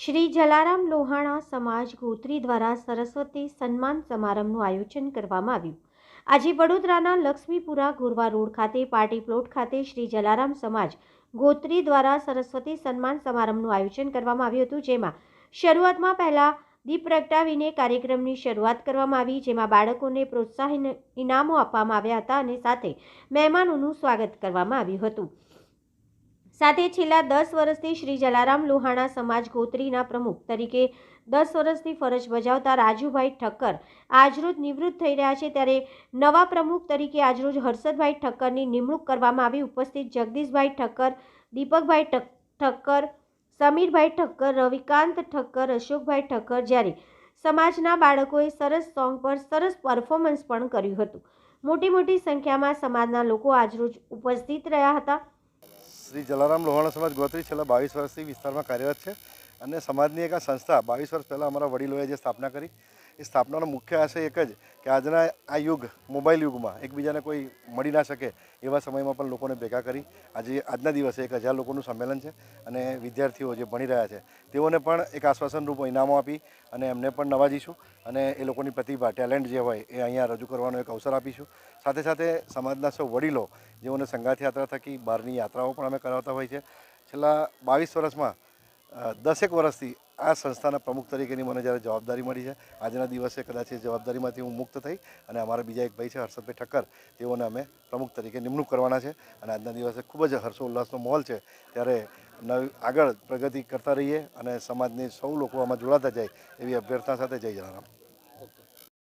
શ્રી જલારામ લોહાણા સમાજ ગોત્રી દ્વારા સરસ્વતી સન્માન સમારંભનું આયોજન કરવામાં આવ્યું. આજે વડોદરાના લક્ષ્મીપુરા ગોરવા રોડ ખાતે પાર્ટી પ્લોટ ખાતે શ્રી જલારામ સમાજ ગોત્રી દ્વારા સરસ્વતી સન્માન સમારંભનું આયોજન કરવામાં આવ્યું હતું. જેમાં શરૂઆતમાં પહેલાં દીપ પ્રગટાવીને કાર્યક્રમની શરૂઆત કરવામાં આવી, જેમાં બાળકોને પ્રોત્સાહન ઇનામો આપવામાં આવ્યા હતા અને સાથે મહેમાનોનું સ્વાગત કરવામાં આવ્યું હતું. સાથે છેલ્લા દસ વર્ષથી શ્રી જલારામ લોહાણા સમાજ ગોત્રીના પ્રમુખ તરીકે દસ વર્ષથી ફરજ બજાવતા રાજુભાઈ ઠક્કર આજરોજ નિવૃત્ત થઈ રહ્યા છે. ત્યારે નવા પ્રમુખ તરીકે આજરોજ હર્ષદભાઈ ઠક્કરની નિમણૂક કરવામાં આવી. ઉપસ્થિત જગદીશભાઈ ઠક્કર, દીપકભાઈ ઠક- ઠક્કર, સમીરભાઈ ઠક્કર, રવિકાંત ઠક્કર, અશોકભાઈ ઠક્કર જ્યારે સમાજના બાળકોએ સરસ સોંગ પર સરસ પરફોર્મન્સ પણ કર્યું હતું. મોટી મોટી સંખ્યામાં સમાજના લોકો આજરોજ ઉપસ્થિત રહ્યા હતા. શ્રી જલારામ લોહાણા સમાજ ગોત્રી છેલ્લા બાવીસ વર્ષથી વિસ્તારમાં કાર્યરત છે. અને સમાજની એક આ સંસ્થા, બાવીસ વર્ષ પહેલાં અમારા વડીલોએ જે સ્થાપના કરી, એ સ્થાપનાનો મુખ્ય આશય એક જ કે આજના આ યુગ, મોબાઈલ યુગમાં એકબીજાને કોઈ મળી ના શકે એવા સમયમાં પણ લોકોને ભેગા કરી, આજે આજના દિવસે એક હજાર લોકોનું સંમેલન છે અને વિદ્યાર્થીઓ જે ભણી રહ્યા છે, તેઓને પણ એક આશ્વાસન રૂપ ઇનામો આપી અને એમને પણ નવાજીશું અને એ લોકોની પ્રતિભા, ટેલેન્ટ જે હોય એ અહીંયા રજૂ કરવાનો એક અવસર આપીશું. સાથે સાથે સમાજના સૌ વડીલો જેઓને સંગાથ યાત્રા થકી બહારની યાત્રાઓ પણ અમે કરાવતા હોય છે. છેલ્લા બાવીસ વર્ષમાં દસેક વર્ષથી આ સંસ્થાના પ્રમુખ તરીકેની મને જ્યારે જવાબદારી મળી છે, આજના દિવસે કદાચ એ જવાબદારીમાંથી હું મુક્ત થઈ અને અમારા બીજા એક ભાઈ છે, હર્ષદભાઈ ઠક્કર, તેઓને અમે પ્રમુખ તરીકે નિમણૂક કરવાના છે અને આજના દિવસે ખૂબ જ હર્ષોલ્લાસનો માહોલ છે. ત્યારે નવી આગળ પ્રગતિ કરતા રહીએ અને સમાજની સૌ લોકો આમાં જોડાતા જાય એવી અભ્યર્થના સાથે જય જલારામ.